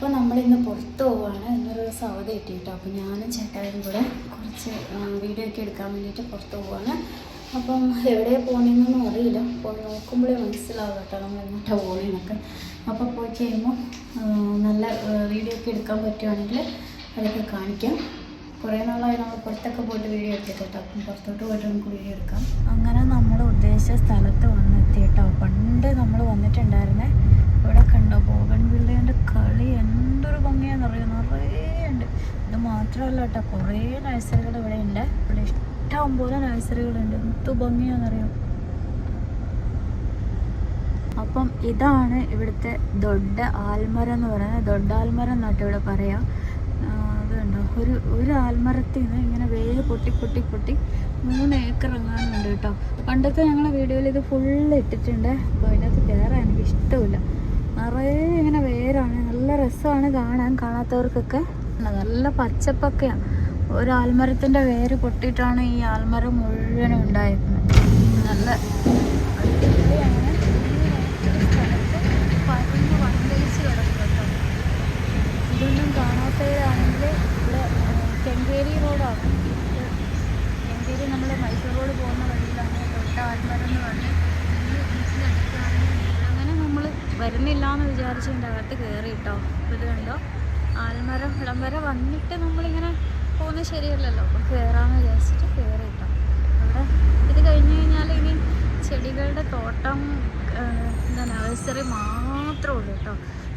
അപ്പോൾ നമ്മളിന്ന് പുറത്ത് പോവാണ് ദിവസം അവധി കിട്ടിയിട്ടോ. അപ്പോൾ ഞാനും ചേട്ടായും കൂടെ കുറച്ച് വീഡിയോ ഒക്കെ എടുക്കാൻ വേണ്ടിയിട്ട് പുറത്ത് പോവാണ്. അപ്പം എവിടെ പോകണമെന്നൊന്നും അറിയില്ല. അപ്പോൾ നോക്കുമ്പോഴേ മനസ്സിലാവും കേട്ടോ നമ്മൾ എങ്ങോട്ടാണ് പോകണമെന്നൊക്കെ അപ്പോൾ പോയി കഴിയുമ്പോൾ നല്ല വീഡിയോ ഒക്കെ എടുക്കാൻ പറ്റുവാണെങ്കിൽ അതൊക്കെ കാണിക്കാം. കുറേ നാളായി നമ്മൾ പുറത്തൊക്കെ പോയിട്ട് വീഡിയോ എടുത്തിട്ടോ കേട്ടോ. അപ്പം പുറത്തോട്ട് പോയിട്ട് നമുക്ക് വീഡിയോ എടുക്കാം. അങ്ങനെ നമ്മൾ ഉദ്ദേശിച്ച സ്ഥലത്ത് വന്നെത്തി കേട്ടോ. പണ്ട് നമ്മൾ വന്നിട്ടുണ്ടായിരുന്നേ ഇവിടെ കണ്ടോ ബോഗൺ വില്ലയുടെ കളി എന്തൊരു ഭംഗിയാണെന്നറിയോ നിറയെ ഉണ്ട് ഇത് മാത്രമല്ല കേട്ടോ കുറേ നഴ്സറികൾ ഇവിടെ ഉണ്ട് ഇവിടെ ഇഷ്ടം പോലെ നഴ്സറികളുണ്ട് എന്ത് ഭംഗിയാണെന്നറിയോ? അപ്പം ഇതാണ് ഇവിടുത്തെ ദൊഡ്ഡ ആൽമര എന്ന് പറയുന്നത്. ദൊഡ്ഡ ആൽമര എന്നാട്ട് ഇവിടെ പറയാം. അതുണ്ടോ ഒരു ഒരു ആൽമരത്തിൽ നിന്ന് ഇങ്ങനെ വേര് പൊട്ടി പൊട്ടി പൊട്ടി മൂന്ന് ഏക്കർ എങ്ങാനുണ്ട് കേട്ടോ. പണ്ടത്തെ ഞങ്ങളുടെ വീഡിയോയിൽ ഇത് ഫുള്ള് ഇട്ടിട്ടുണ്ട്. അപ്പോൾ അതിനകത്ത് കയറാൻ എനിക്ക് ഇഷ്ടമില്ല നിറയെ ഇങ്ങനെ വേരാണ്. നല്ല രസമാണ് കാണാൻ കാണാത്തവർക്കൊക്കെ. നല്ല പച്ചപ്പൊക്കെയാണ് ഒരു ആൽമരത്തിന്റെ വേര് പൊട്ടിയിട്ടാണ് ഈ ആൽമരം മുഴുവനും ഉണ്ടായിരുന്നത്. നല്ല ഇതൊന്നും കാണാത്തവരാണെങ്കിൽ ഇവിടെ കെങ്കേരി റോഡാണ്. കെങ്കേരി നമ്മൾ മൈസൂർ റോഡ് പോകുന്ന വഴിയിലാണ് തൊട്ട ആൽമരം എന്ന് പറഞ്ഞ് അങ്ങനെ നമ്മൾ വരുന്നില്ല എന്ന് വിചാരിച്ച് ഇതിന്റെ അകത്ത് കയറി കേട്ടോ. ഇത് കണ്ടോ? ആൽമരം ഇടം വരെ വന്നിട്ട് നമ്മളിങ്ങനെ പോകുന്നത് ശരിയല്ലല്ലോ. അപ്പോൾ കയറാമെന്ന് വിചാരിച്ചിട്ട് കയറി കേട്ടോ അവിടെ ഇത് കഴിഞ്ഞ് കഴിഞ്ഞാൽ ഇനി ചെടികളുടെ തോട്ടം എന്താ നഴ്സറി മാത്രമേ ഉള്ളൂ കേട്ടോ.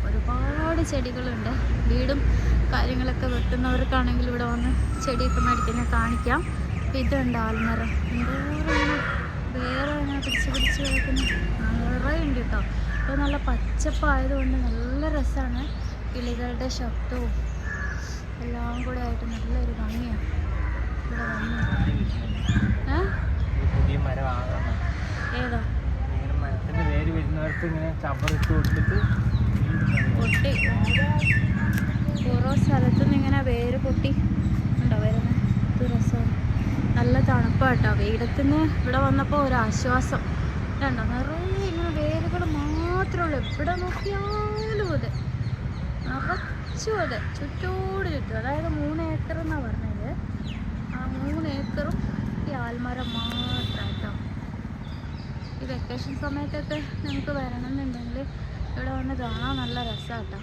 ഒരുപാട് ചെടികളുണ്ട്. വീടും കാര്യങ്ങളൊക്കെ വെട്ടുന്നവർക്കാണെങ്കിൽ ഇവിടെ വന്ന് ചെടിയൊക്കെ മേടിക്കുന്ന കാണിക്കാം. അപ്പം ഇതുണ്ട് ആൽമരം. എന്തോരം വേറെ ഇങ്ങനെ പിടിച്ച് പിടിച്ച് കിടക്കുന്ന. നിറയുണ്ട് കേട്ടോ. അപ്പോൾ നല്ല പച്ചപ്പായതുകൊണ്ട് നല്ല രസമാണ്. കിളികളുടെ ശബ്ദവും എല്ലാം കൂടെ ആയിട്ട് നല്ലൊരു ഭംഗിയാണ് ഇവിടെ ഏതാ? മരത്തിന്റെ വരുന്നവർക്ക് ഇങ്ങനെ കൊടുത്തിട്ട് പൊട്ടി. ഓരോ സ്ഥലത്തുനിന്ന് ഇങ്ങനെ വേര് പൊട്ടി. ഉണ്ടോ വരുന്നത് ഇത് രസമാണ്. നല്ല തണുപ്പാട്ടോ. വെയിലത്തിന് ഇവിടെ വന്നപ്പോൾ ഒരു ആശ്വാസം. കണ്ടോ? നിറയെ ഇങ്ങനെ വേരുകൾ മാത്രമേ ഉള്ളൂ. എവിടെ നോക്കിയാലും അതെ ചുറ്റോട് ചുറ്റും അതായത് മൂന്ന് ഏക്കർ എന്നാണ് പറഞ്ഞത്. ആ മൂന്ന് ഏക്കറും ഈ ആൽമരം മാത്രമായിട്ടോ ഈ വെക്കേഷൻ സമയത്തൊക്കെ നമുക്ക് വരണം എന്നുണ്ടെങ്കിൽ ഇവിടെ വന്ന് കാണാൻ നല്ല രസമാട്ടോ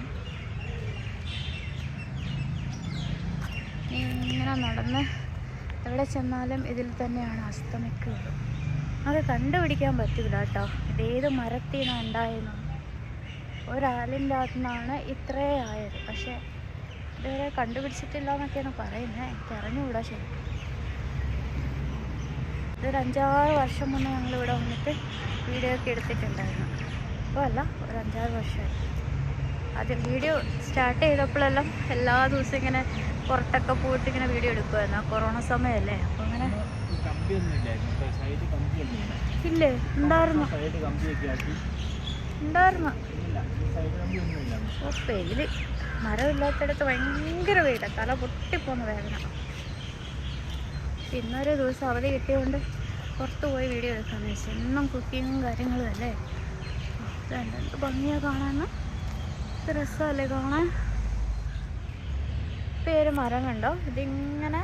ഇങ്ങനെ നടന്ന് എവിടെ ചെന്നാലും ഇതിൽ തന്നെയാണ് അസ്തമിക്കുള്ളൂ അത് കണ്ടുപിടിക്കാൻ പറ്റില്ല കേട്ടോ ഇതേത് മരത്തിനാണ് ഉണ്ടായെന്ന് നിന്നാണ് ഇത്രേ ആയത്. പക്ഷേ ഇതുവരെ കണ്ടുപിടിച്ചിട്ടില്ല എന്നൊക്കെയാണ് പറയുന്നത് എനിക്ക് അറിഞ്ഞുകൂടാ ശരി. ഇതൊരു അഞ്ചാറ് വർഷം മുന്നേ ഞങ്ങൾ ഇവിടെ വന്നിട്ട് വീഡിയോ ഒക്കെ എടുത്തിട്ടുണ്ടായിരുന്നു. ഇപ്പോൾ അല്ല ഒരു അഞ്ചാറ് വർഷമായി. അത് വീഡിയോ സ്റ്റാർട്ട് ചെയ്തപ്പോഴെല്ലാം എല്ലാ ദിവസവും ഇങ്ങനെ പുറത്തൊക്കെ പോയിട്ട് ഇങ്ങനെ വീഡിയോ എടുക്കുമായിരുന്നു ആ കൊറോണ സമയമല്ലേ? അപ്പോൾ അങ്ങനെ ഇല്ല? ഉണ്ടായിരുന്നു. ഉണ്ടായിരുന്നു. വെയിൽ മരമില്ലാത്തടത്ത് ഭയങ്കര വെയിലാണ് തല പൊട്ടിപ്പോന്ന് വേദന. ഇന്നൊരു ദിവസം അവധി കിട്ടിയതുകൊണ്ട് പുറത്ത് പോയി വീഡിയോ എടുക്കാമെന്ന് വെച്ചാൽ എന്നും കുക്കിങ്ങും കാര്യങ്ങളും അല്ലേ? എന്ത് ഭംഗിയാണ് കാണാന്ന്. രസമല്ലേ കാണാൻ? പേര് മരം കണ്ടോ? ഇതിങ്ങനെ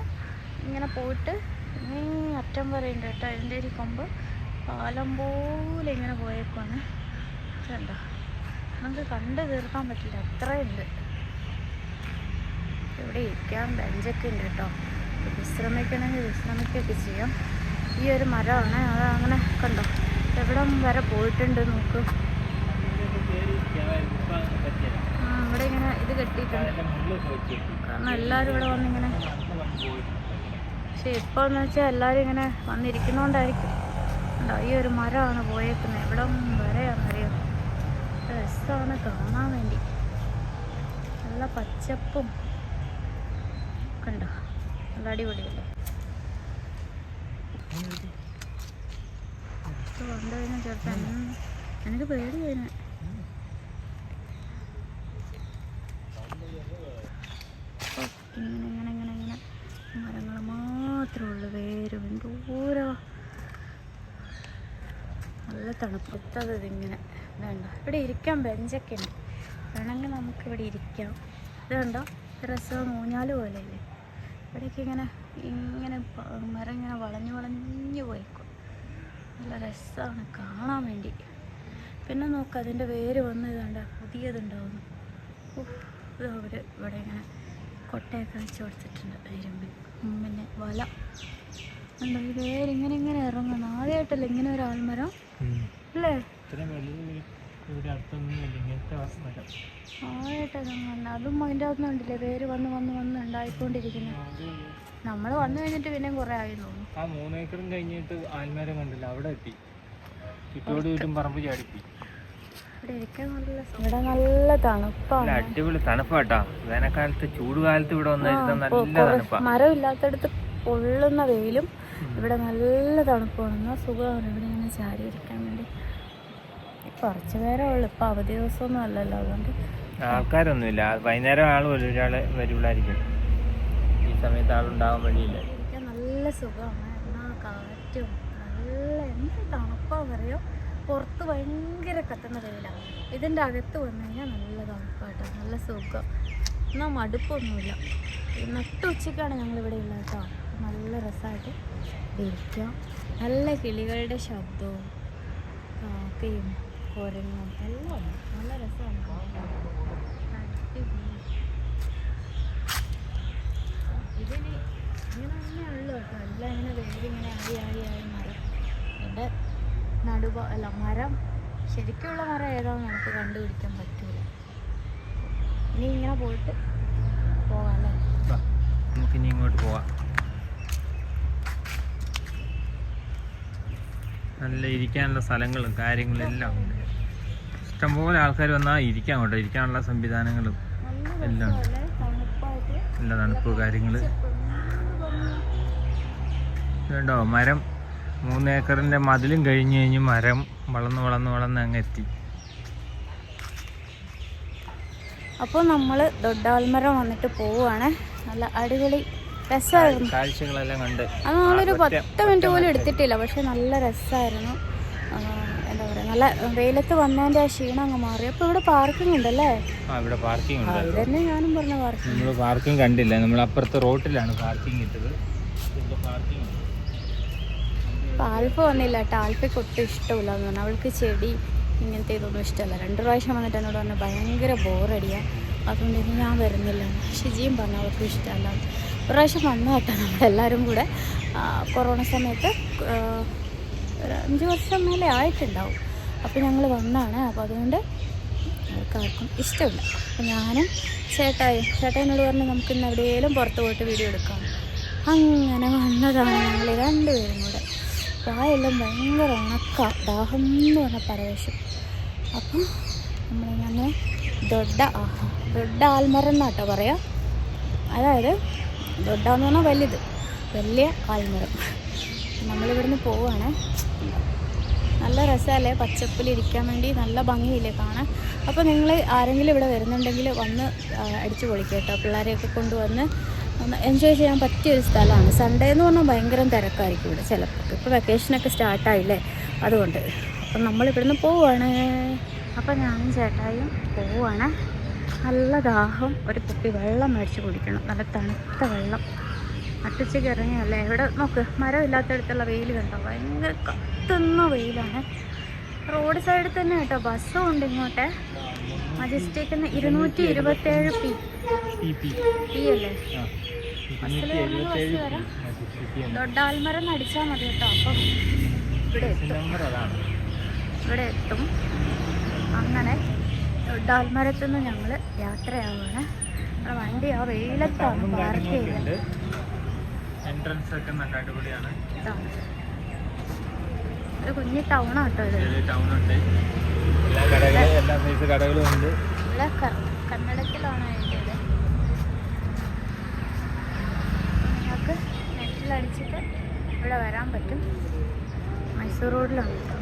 ഇങ്ങനെ പോയിട്ട് ഇങ്ങേ അറ്റം വരെ ഉണ്ട് കേട്ടോ. അതിന്റെ ഒരു കൊമ്പ്. പാലം പോലെ ഇങ്ങനെ പോയേക്കുവാണ്. ഇതുണ്ടോ നമുക്ക് കണ്ടു തീർക്കാൻ പറ്റില്ല. അത്രയുണ്ട്. ഇവിടെ ഇരിക്കാൻ ബെഞ്ചൊക്കെ ഉണ്ട് കേട്ടോ. വിശ്രമിക്കണമെങ്കിൽ വിശ്രമിക്കുകയൊക്കെ ചെയ്യാം. ഈ ഒരു മരമാണ്. അത് അങ്ങനെ കണ്ടോ? എവിടം വരെ പോയിട്ടുണ്ട് നോക്ക്. ഇവിടെ ഇങ്ങനെ ഇത് കെട്ടിയിട്ടുണ്ട്. കാരണം എല്ലാവരും ഇവിടെ വന്നിങ്ങനെ പക്ഷെ ഇപ്പോൾ എന്ന് വെച്ചാൽ എല്ലാവരും ഇങ്ങനെ വന്നിരിക്കുന്നതുകൊണ്ടായിരിക്കും ഉണ്ടോ ഈ ഒരു മരമാണ് പോയേക്കുന്നത്. എവിടം കാണാൻ വേണ്ടി. നല്ല പച്ചപ്പും കണ്ടോ? നല്ല അടിപൊളിയല്ലേ? ഇത് കണ്ടു കഴിഞ്ഞാൽ ചേർത്താൻ എനിക്ക് പേടി കഴിഞ്ഞ ഇങ്ങനെ ഇങ്ങനെ ഇങ്ങനെ ഇങ്ങനെ മരങ്ങൾ മാത്രമേ ഉള്ളൂ. വേരും എന്തോരോ നല്ല തണുപ്പത്തത് ഇതിങ്ങനെ. വേണ്ട. ഇവിടെ ഇരിക്കാൻ ബെഞ്ചൊക്കെ ഉണ്ട് വേണമെങ്കിൽ നമുക്ക് ഇവിടെ ഇരിക്കാം. ഇത് കണ്ടോ രസം ഊഞ്ഞാൽ പോലെയല്ലേ? ഇവിടേക്ക് ഇങ്ങനെ ഇങ്ങനെ മരം ഇങ്ങനെ വളഞ്ഞു വളഞ്ഞു പോയിക്കും. നല്ല രസമാണ് കാണാൻ വേണ്ടി. പിന്നെ നോക്ക് അതിന്റെ വേര് വന്ന് ഇതുണ്ട് പുതിയതുണ്ടാവുന്നു. ഇത് അവർ ഇവിടെ ഇങ്ങനെ കൊട്ടയൊക്കെ വെച്ച് കൊടുത്തിട്ടുണ്ട് ഇരുമ്പിൽ. പിന്നെ വല. ഉണ്ടോ ഈ വേരിങ്ങനെ ഇങ്ങനെ ഇറങ്ങുന്നു. ആദ്യമായിട്ടല്ലേ ഇങ്ങനെ ഒരു ആൽമരം? അല്ലേ? ഇത്രയും ഇവിടെ അടുത്തൊന്നും ഇല്ല. ഇങ്ങനത്തെ മരം ഇറങ്ങുന്നു അതും അതിന്റെ അകത്തൊന്നും ഉണ്ടല്ലേ പേര് വന്ന് വന്ന് വന്ന് ഉണ്ടായിക്കൊണ്ടിരിക്കുന്നത് നമ്മൾ വന്നു കഴിഞ്ഞിട്ട് പിന്നെ കുറേ ആയി തോന്നുന്നു. ആ മൂന്നേക്കറും കഴിഞ്ഞിട്ട് ആൽമരം കണ്ടില്ല. അവിടെ എത്തി. ചുറ്റോട് ചുറ്റും പറമ്പ് ചാടിപ്പി ഇവിടെ നല്ല തണുപ്പാണ്. അടിപൊളി തണുപ്പാട്ടാ വേനൽക്കാലത്ത് ചൂട് കാലത്ത് ഇവിടെ വന്നിരുന്ന നല്ല തണുപ്പാ. മരം ഇല്ലാത്തടത്ത് പൊള്ളുന്ന വെയിലും ഇവിടെ നല്ല തണുപ്പാണ്. എന്നാൽ സുഖമാണ്. ഇവിടെ ഇങ്ങനെ ചാരി ഇരിക്കാൻ വേണ്ടി കുറച്ച് നേരം ഉള്ളു. ഇപ്പൊ അവധി ദിവസമൊന്നും അല്ലല്ലോ. അതുകൊണ്ട് ആൾക്കാരൊന്നുമില്ല. വൈകുന്നേരം ആൾ ഒരാൾ വരുള്ളായിരിക്കും. ഈ സമയത്ത് ആളുണ്ടാവാൻ വഴിയില്ല. നല്ല സുഖമാണ്. എന്നാൽ കാറ്റും നല്ല എന്ത് തണുപ്പാ പറയോ പുറത്ത് ഭയങ്കര കത്തുന്ന വെയിലാണ് ഇതിന്റെ അകത്ത് വന്നു കഴിഞ്ഞാൽ നല്ല തണുപ്പാട്ടോ. നല്ല സുഖം. എന്നാൽ മടുപ്പൊന്നുമില്ല. നട്ട ഉച്ചയ്ക്കാണ് ഞങ്ങളിവിടെ ഉള്ളത് കേട്ടോ. നല്ല രസമായിട്ട് ഇരിക്കാം. നല്ല കിളികളുടെ ശബ്ദവും കാക്കയും കുരങ്ങും എല്ലാം നല്ല രസമാണ്. അടിപൊളി. ഇതിന് ഇങ്ങനെ തന്നെയുള്ളൂ കേട്ടോ എല്ലാം ഇങ്ങനെ വേരിങ്ങനെ ആയി ആയി ആയി മരം ഇവിടെ നടുവ അല്ല മരം ശരിക്കുള്ള മരം ഏതാണെന്ന് നമുക്ക് കണ്ടുപിടിക്കാൻ പറ്റൂല ഇനി ഇങ്ങനെ പോയിട്ട് പോകാം അല്ലേ നമുക്കിനി ഇങ്ങോട്ട് പോവാം നല്ല ഇരിക്കാനുള്ള സ്ഥലങ്ങളും കാര്യങ്ങളും എല്ലാം ഉണ്ട് ഇഷ്ടംപോലെ ആൾക്കാർ വന്നാൽ ഇരിക്കാൻ കേട്ടോ ഇരിക്കാനുള്ള സംവിധാനങ്ങളും എല്ലാം. നല്ല തണുപ്പ് കാര്യങ്ങൾ വേണ്ടോ മരം മൂന്ന് ഏക്കറിന്റെ മതിലും കഴിഞ്ഞ് കഴിഞ്ഞ് മരം വളർന്ന് വളർന്ന് വളർന്ന് അങ്ങ് എത്തി. അപ്പോൾ നമ്മൾ ദൊഡ്ഡാൽമരം വന്നിട്ട് പോവുകയാണ് നല്ല അടിപൊളി രസമായിരുന്നു കാഴ്ചകളെല്ലാം കണ്ട്. അത് നമ്മളൊരു പത്ത് മിനിറ്റ് പോലും എടുത്തിട്ടില്ല. പക്ഷെ നല്ല രസമായിരുന്നു നല്ല വെയിലത്ത് വന്നതിന്റെ ആ ക്ഷീണം അങ്ങ് മാറി. അപ്പൊ ഇവിടെ പാർക്കിംഗ് ഉണ്ടല്ലേ? ആ ഇവിടെ പാർക്കിംഗ് ഉണ്ട്. ഇത് തന്നെ ഞാനും പറഞ്ഞ പാർക്കിംഗ് നമ്മൾ പാർക്കിംഗ് കണ്ടില്ല. നമ്മൾ അപ്പുറത്തെ റോട്ടിലാണ് പാർക്കിംഗ് ഇട്ടത്. പാർക്കിംഗ് ആൽഫ വന്നില്ല കേട്ടോ. ആൽഫയ്ക്ക് ഒട്ടും ഇഷ്ടമില്ല എന്ന് അവൾക്ക് ചെടി ഇങ്ങനത്തെ ഇതൊന്നും ഇഷ്ടമല്ല. രണ്ട് പ്രാവശ്യം വന്നിട്ട് എന്നോട് പറഞ്ഞു ഭയങ്കര ബോറടിയാണ് അതുകൊണ്ട് ഇനി ഞാൻ വരുന്നില്ല. ഷിജിയും പറഞ്ഞു അവൾക്ക് ഇഷ്ടമല്ല. ഒരു പ്രാവശ്യം വന്നു കേട്ടോ നമ്മളെല്ലാവരും കൂടെ. കൊറോണ സമയത്ത് ഒരു അഞ്ച് വർഷം മേലെ ആയിട്ടുണ്ടാവും. അപ്പോൾ ഞങ്ങൾ വന്നാണ്. അപ്പോൾ അതുകൊണ്ട് ആൾക്കാർക്കും ഇഷ്ടമില്ല. അപ്പോൾ ഞാനും ചേട്ടായി ചേട്ടായെന്നോട് പറഞ്ഞു നമുക്ക് ഇന്ന് എവിടെയെങ്കിലും പുറത്ത് പോയിട്ട് വീഡിയോ എടുക്കാം. അങ്ങനെ വന്നതാണ് ഞങ്ങൾ രണ്ടുപേരും കൂടെ. വായെല്ലാം ഭയങ്കര ഉണക്ക ദാഹം എന്ന് പറഞ്ഞ പരവേശം. അപ്പം നമ്മളിങ്ങനെ ദൊഡ ദൊഡ ആൽമരം എന്നാട്ടോ പറയാം. അതായത് ദൊഡ എന്ന് പറഞ്ഞാൽ വലുത് വലിയ ആൽമരം. നമ്മളിവിടുന്ന് പോവാണ്. നല്ല രസമല്ലേ? പച്ചപ്പിലിരിക്കാൻ വേണ്ടി നല്ല ഭംഗിയില്ലേ കാണാൻ? അപ്പോൾ നിങ്ങൾ ആരെങ്കിലും ഇവിടെ വരുന്നുണ്ടെങ്കിൽ വന്ന് അടിച്ചു പൊളിക്കുക കേട്ടോ. പിള്ളേരെയൊക്കെ കൊണ്ടുവന്ന് ഒന്ന് എൻജോയ് ചെയ്യാൻ പറ്റിയ ഒരു സ്ഥലമാണ്. സൺഡേ എന്ന് പറഞ്ഞാൽ ഭയങ്കര തിരക്കായിരിക്കും ഇവിടെ ചിലപ്പോൾ. ഇപ്പോൾ വെക്കേഷനൊക്കെ സ്റ്റാർട്ടായില്ലേ അതുകൊണ്ട്. അപ്പം നമ്മളിവിടുന്ന് പോവുകയാണ് അപ്പം ഞാനും ചേട്ടായും പോവുകയാണ് നല്ല ദാഹം. ഒരു കുപ്പി വെള്ളം മേടിച്ച് കുടിക്കണം. നല്ല തണുത്ത വെള്ളം. നട്ടുച്ചയ്ക്ക് ഇറങ്ങിയല്ലേ ഇവിടെ നോക്ക് മരമില്ലാത്തടത്തുള്ള വെയിൽ കണ്ടോ? ഭയങ്കര കത്തുന്ന വെയിലാണ്. റോഡ് സൈഡിൽ തന്നെ കേട്ടോ ബസ്സും ഉണ്ട് ഇങ്ങോട്ട്. മജസ്റ്റിക്കിന് ഇരുന്നൂറ്റി ഇരുപത്തേഴ് പി പി. അല്ലേ? ബസ്സിൽ വരുന്ന ബസ് വരാം. ദൊഡാൽമരം അടിച്ചാൽ മതി കേട്ടോ അപ്പം ഇവിടെ എത്തും. ഇവിടെ എത്തും. അങ്ങനെ ദൊഡാൽമരത്തു നിന്ന് ഞങ്ങൾ യാത്രയാവുകയാണ്. നമ്മുടെ വണ്ടി ആ വെയിലത്താണ് പാർക്ക് ചെയ്യുന്നത് എൻട്രൻസ് ഒക്കെ നല്ല അടിപൊളിയാണ് ഇതാണ്. ഒരു കുഞ്ഞി ടൗണാണ് കേട്ടോ ഇത് ചെറിയ ടൗൺ ഉണ്ട് എല്ലാ കടകളും എല്ലാ സൈസ് ടൗൺ ഉണ്ട്. ഇവിടെ ക- കന്നഡത്തിലാണ് എഴുതിയത് നിങ്ങൾക്ക് നെറ്റിലടിച്ചിട്ട് ഇവിടെ വരാൻ പറ്റും. മൈസൂർ റോഡിലാണ് കേട്ടോ